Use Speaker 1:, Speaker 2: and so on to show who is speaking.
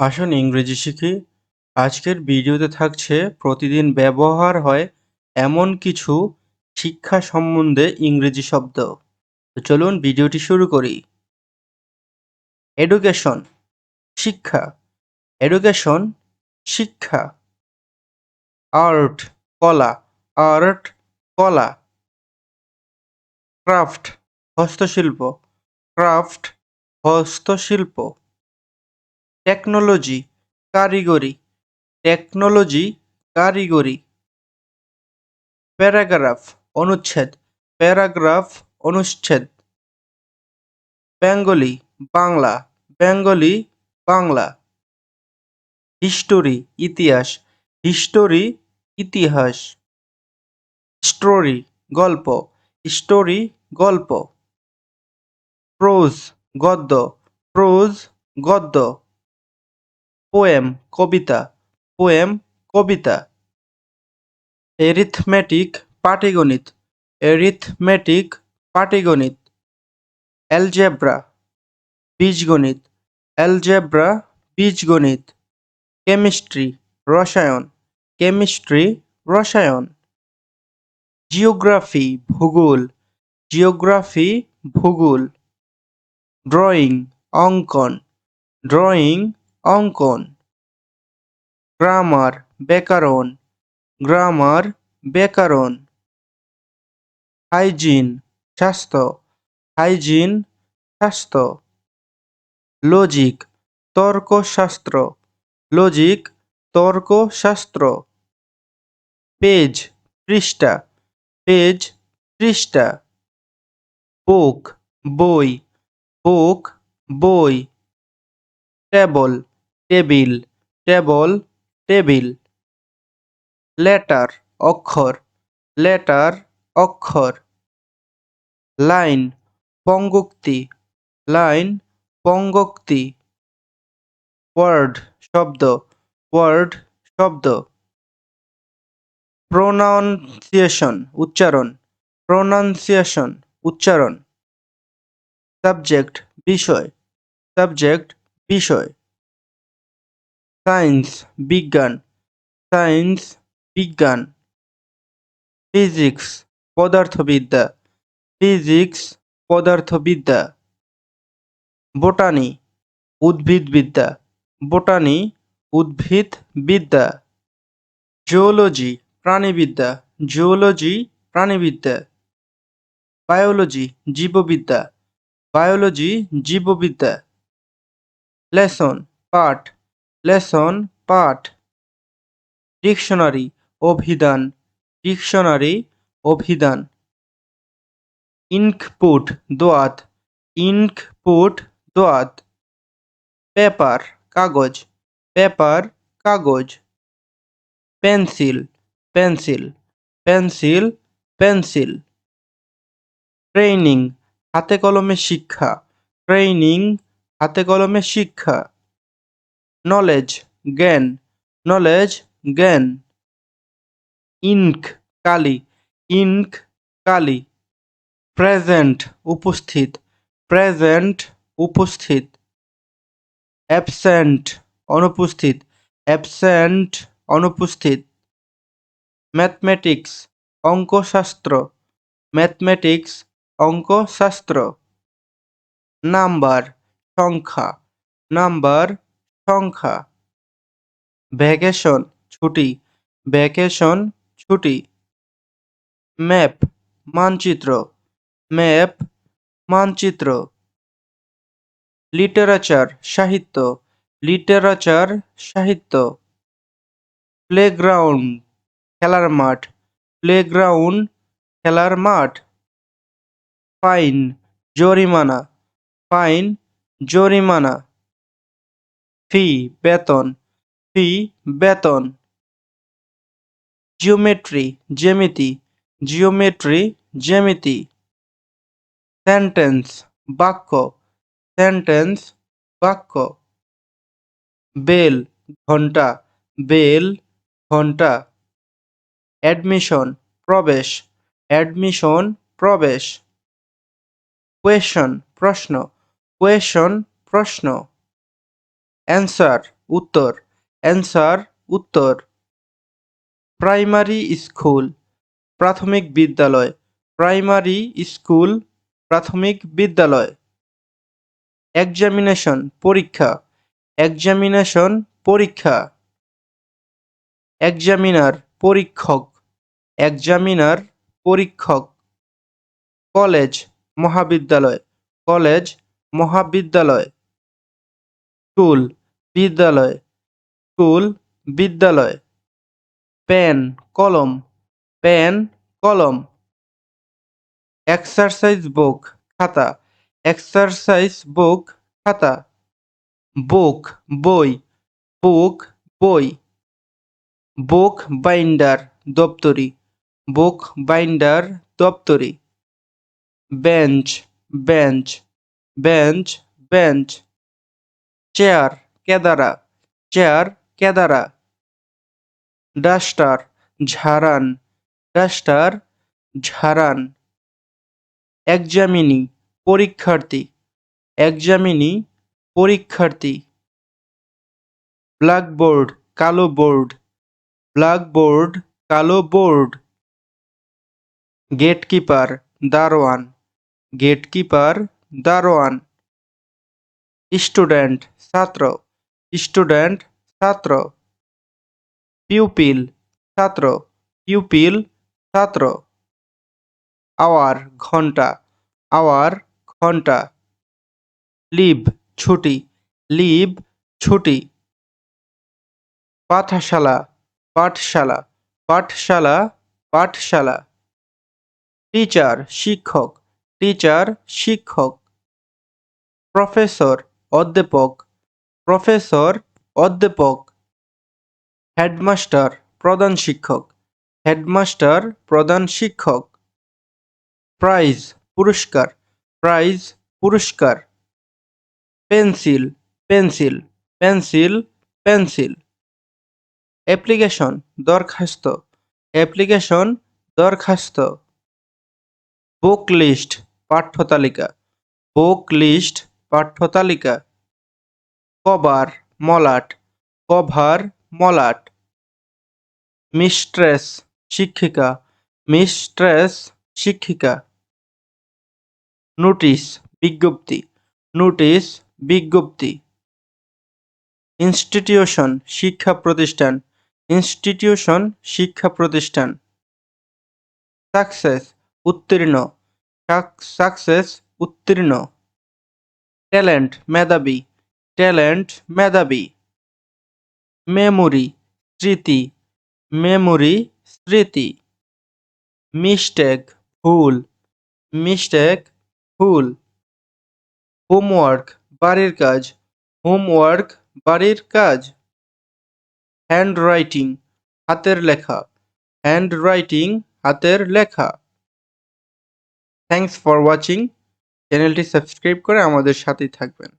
Speaker 1: আসুন ইংরেজি শিখি। আজকের ভিডিওতে থাকছে প্রতিদিন ব্যবহার হয় এমন কিছু শিক্ষা সম্বন্ধে ইংরেজি শব্দ। তো চলুন ভিডিওটি শুরু করি। এডুকেশন শিক্ষা। এডুকেশন শিক্ষা। আর্ট কলা। আর্ট কলা। ক্রাফট হস্তশিল্প। ক্রাফট হস্তশিল্প। টেকনোলজি, কারিগরি। টেকনোলজি, কারিগরি। প্যারাগ্রাফ, অনুচ্ছেদ। প্যারাগ্রাফ, অনুচ্ছেদ। Bengali, Bangla. Bengali, Bangla. History, ইতিহাস। হিস্টোরি, ইতিহাস। স্টোরি, গল্প। স্টোরি, গল্প। প্রোজ, গদ্য। প্রোজ, গদ্য। পোয়েম, কবিতা পোয়েম, কবিতা। এরিথমেটিক পাটিগণিত এরিথমেটিক পাটিগণিত। অ্যালজেব্রা বীজগণিত। অ্যালজেব্রা বীজগণিত। কেমিস্ট্রি, রসায়ন। কেমিস্ট্রি, রসায়ন। জিওগ্রাফি, ভূগোল। জিওগ্রাফি, ভূগোল। ড্রয়িং, অঙ্কন। ড্রয়িং, অঙ্কন। গ্রামার ব্যাকরণ গ্রামার ব্যাকরণ। হাইজিন, স্বাস্থ্য। হাইজিন, স্বাস্থ্য। লজিক, তর্কশাস্ত্র। লজিক, তর্কশাস্ত্র। পেজ, পৃষ্ঠা। পেজ, পৃষ্ঠা। বুক, বই। বুক, বই। Table, table. Table table, letter, অক্ষর লেটার, অক্ষর, লাইন, পঙ্গুক্তি লাইন, পঙ্গুক্তি, ওয়ার্ড, শব্দ ওয়ার্ড, শব্দ, প্রোনাউন্সিয়েশন, উচ্চারণ প্রোনাউন্সিয়েশন, উচ্চারণ, সাবজেক্ট, বিষয় সাবজেক্ট, বিষয়। সায়েন্স, বিজ্ঞান। সায়েন্স, বিজ্ঞান। ফিজিক্স, পদার্থবিদ্যা। ফিজিক্স, পদার্থবিদ্যা। বোটানি, উদ্ভিদবিদ্যা। বোটানি, উদ্ভিদবিদ্যা। জুওলজি, প্রাণীবিদ্যা। জুওলজি, প্রাণীবিদ্যা। বায়োলজি, জীববিদ্যা। বায়োলজি, জীববিদ্যা। লেসন, পাঠ। লেসন, পাঠ, ডিকশনারি, অভিধান ডিকশনারি, অভিধান। ইনকপুট, দোয়াত ইনকপুট, দোয়াত। পেপার, কাগজ পেপার, কাগজ। Pencil pencil pencil pencil. Training হাতে কলমে শিক্ষা। ট্রেনিং হাতে কলমে শিক্ষা। নলেজ জ্ঞান নলেজ জ্ঞান ইনক কালি ইনক কালি প্রেজেন্ট উপস্থিত প্রেজেন্ট উপস্থিত অ্যাবসেন্ট অনুপস্থিত অ্যাবসেন্ট অনুপস্থিত ম্যাথমেটিক্স অঙ্কশাস্ত্র ম্যাথমেটিক্স অঙ্কশাস্ত্র নাম্বার সংখ্যা নাম্বার সংখ্যা। ভ্যাকেশন, ছুটি। ভ্যাকেশন, ছুটি। ম্যাপ, মানচিত্র। ম্যাপ, মানচিত্র। লিটারেচার, সাহিত্য। লিটারেচার, সাহিত্য। প্লেগ্রাউন্ড, খেলার মাঠ। প্লেগ্রাউন্ড, খেলার মাঠ। ফাইন, জরিমানা। ফাইন, জরিমানা। ফি, বেতন ফি, বেতন। জিওমেট্রি জ্যামিতি জিওমেট্রি জ্যামিতি। সেন্টেন্স বাক্য সেন্টেন্স বাক্য। বেল ঘণ্টা বেল ঘণ্টা। অ্যাডমিশন প্রবেশ অ্যাডমিশন প্রবেশ। কোয়েশন প্রশ্ন কোয়েশন প্রশ্ন। অ্যান্সার উত্তর। অ্যান্সার উত্তর। প্রাইমারি স্কুল প্রাথমিক বিদ্যালয়। প্রাইমারি স্কুল প্রাথমিক বিদ্যালয়। এক্সামিনেশন পরীক্ষা। এক্সামিনেশন পরীক্ষা। এক্সামিনার পরীক্ষক। এক্সামিনার পরীক্ষক। কলেজ মহাবিদ্যালয়। কলেজ মহাবিদ্যালয়। স্কুল বিদ্যালয় স্কুল বিদ্যালয়। পেন, কলম পেন, কলম। এক্সারসাইজ বুক, খাতা। এক্সারসাইজ বুক, খাতা। বুক, বই। বুক বই। বুক বাইন্ডার, দপ্তরি। Book binder, দপ্তরি। Bench bench. Bench bench. Chair কেদারা চেয়ার কেদারা ডাস্টার ঝাড়ান ডাস্টার ঝাড়ান এক্সামিনি পরীক্ষার্থী এক্সামিনি পরীক্ষার্থী ব্ল্যাকবোর্ড কালো বোর্ড ব্ল্যাকবোর্ড কালো বোর্ড গেটকিপার দারোয়ান গেটকিপার দারোয়ান স্টুডেন্ট, ছাত্র। স্টুডেন্ট, ছাত্র। পিউপিল ছাত্র। পিউপিল, ছাত্র। আওয়ার, ঘণ্টা। আওয়ার, ঘণ্টা। লিভ, ছুটি। লিভ, ছুটি। পাঠশালা পাঠশালা। পাঠশালা পাঠশালা। টিচার, শিক্ষক। টিচার, শিক্ষক। প্রফেসর অধ্যাপক, প্রফেসর, অধ্যাপক, হেডমাস্টার, প্রধান শিক্ষক, হেডমাস্টার, প্রধান শিক্ষক, প্রাইজ, পুরস্কার প্রাইজ, পুরস্কার, pencil pencil pencil pencil, application, দরখাস্ত অ্যাপ্লিকেশন, দরখাস্ত, বুক লিস্ট, পাঠ্যতালিকা, বুক লিস্ট পাঠ্যতালিকা। কভার মলাট কভার মলাট। মিস্ট্রেস শিক্ষিকা মিস্ট্রেস শিক্ষিকা। নোটিশ বিজ্ঞপ্তি নোটিশ বিজ্ঞপ্তি। ইনস্টিটিউশন শিক্ষা প্রতিষ্ঠান, ইনস্টিটিউশন শিক্ষা প্রতিষ্ঠান। সাকসেস উত্তীর্ণ সাকসেস উত্তীর্ণ। ট্যালেন্ট, মেধাবী। ট্যালেন্ট, মেধাবী। মেমোরি, স্মৃতি। মেমোরি, স্মৃতি। মিস্টেক, ভুল। মিস্টেক, ভুল। হোমওয়ার্ক, বাড়ির কাজ। হোমওয়ার্ক, বাড়ির কাজ। হ্যান্ড রাইটিং হাতের লেখা। হ্যান্ড রাইটিং হাতের লেখা। Thanks for watching. চ্যানেলটি সাবস্ক্রাইব করে আমাদের সাথেই থাকবেন।